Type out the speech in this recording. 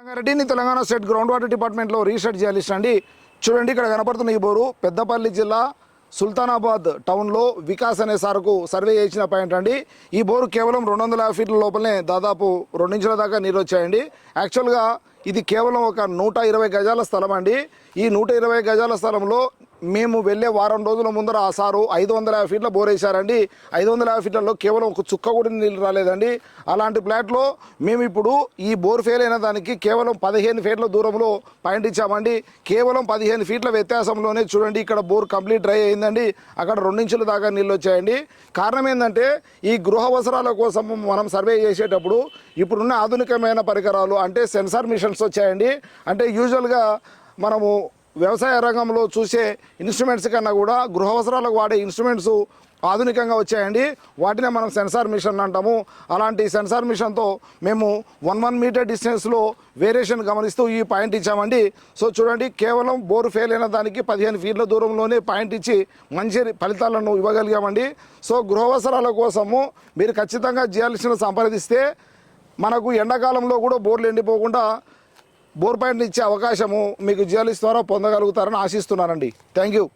రంగారెడ్డిని Telangana state ground water డిపార్ట్మెంట్లో research చేయాల్సి అండి. చూడండి ఇక్కడ కనపడుతున్న ఈ బోరు పెద్దపల్లి జిల్లా సుల్తానాబాద్ టౌన్లో వికాస్ అనే సార్కు సర్వే చేసిన పాయింట్ అండి. ఈ బోరు కేవలం రెండు వందల యాభై ఫీట్ల లోపలనే దాదాపు రెండించుల దాకా నీరు వచ్చాయండి. యాక్చువల్గా ఇది కేవలం ఒక నూట ఇరవై గజాల స్థలం అండి. ఈ నూట ఇరవై గజాల స్థలంలో మేము వెళ్ళే వారం రోజుల ముందర ఆ సారు ఐదు వందల యాభై ఫీట్ల బోర్ వేశారండి. ఐదు వందల యాభై ఫీట్లలో కేవలం ఒక చుక్క కూడా నీళ్ళు రాలేదండి. అలాంటి ప్లాట్లో మేము ఇప్పుడు ఈ బోర్ ఫెయిల్ అయిన దానికి కేవలం పదిహేను ఫీట్ల దూరంలో పాయింట్ ఇచ్చామండి. కేవలం పదిహేను ఫీట్ల వ్యత్యాసంలోనే చూడండి ఇక్కడ బోర్ కంప్లీట్ డ్రై అయిందండి. అక్కడ రెండించుల దాకా నీళ్ళు వచ్చాయండి. కారణం ఏంటంటే ఈ గృహ అవసరాల కోసం మనం సర్వే చేసేటప్పుడు ఇప్పుడున్న ఆధునికమైన పరికరాలు అంటే సెన్సార్ మిషన్స్ వచ్చాయండి. అంటే యూజువల్గా మనము వ్యవసాయ రంగంలో చూసే ఇన్స్ట్రుమెంట్స్ కన్నా కూడా గృహ అవసరాలకు వాడే ఇన్స్ట్రుమెంట్స్ ఆధునికంగా వచ్చాయండి. వాటినే మనం సెన్సార్ మిషన్ అంటాము. అలాంటి సెన్సార్ మిషన్తో మేము వన్ వన్ మీటర్ డిస్టెన్స్లో వేరియేషన్ గమనిస్తూ ఈ పాయింట్ ఇచ్చామండి. సో చూడండి కేవలం బోరు ఫెయిల్ అయిన దానికి పదిహేను ఫీట్ల దూరంలోనే పాయింట్ ఇచ్చి మంచి ఫలితాలను ఇవ్వగలిగామండి. సో గృహ అవసరాల కోసము మీరు ఖచ్చితంగా చేయాల్సిన సంప్రదిస్తే మనకు ఎండాకాలంలో కూడా బోర్లు ఎండిపోకుండా బోర్ పాయింట్ ఇచ్చే అవకాశము మీకు జియాలిస్ ద్వారా పొందగలుగుతారని ఆశిస్తున్నానండి. Thank you.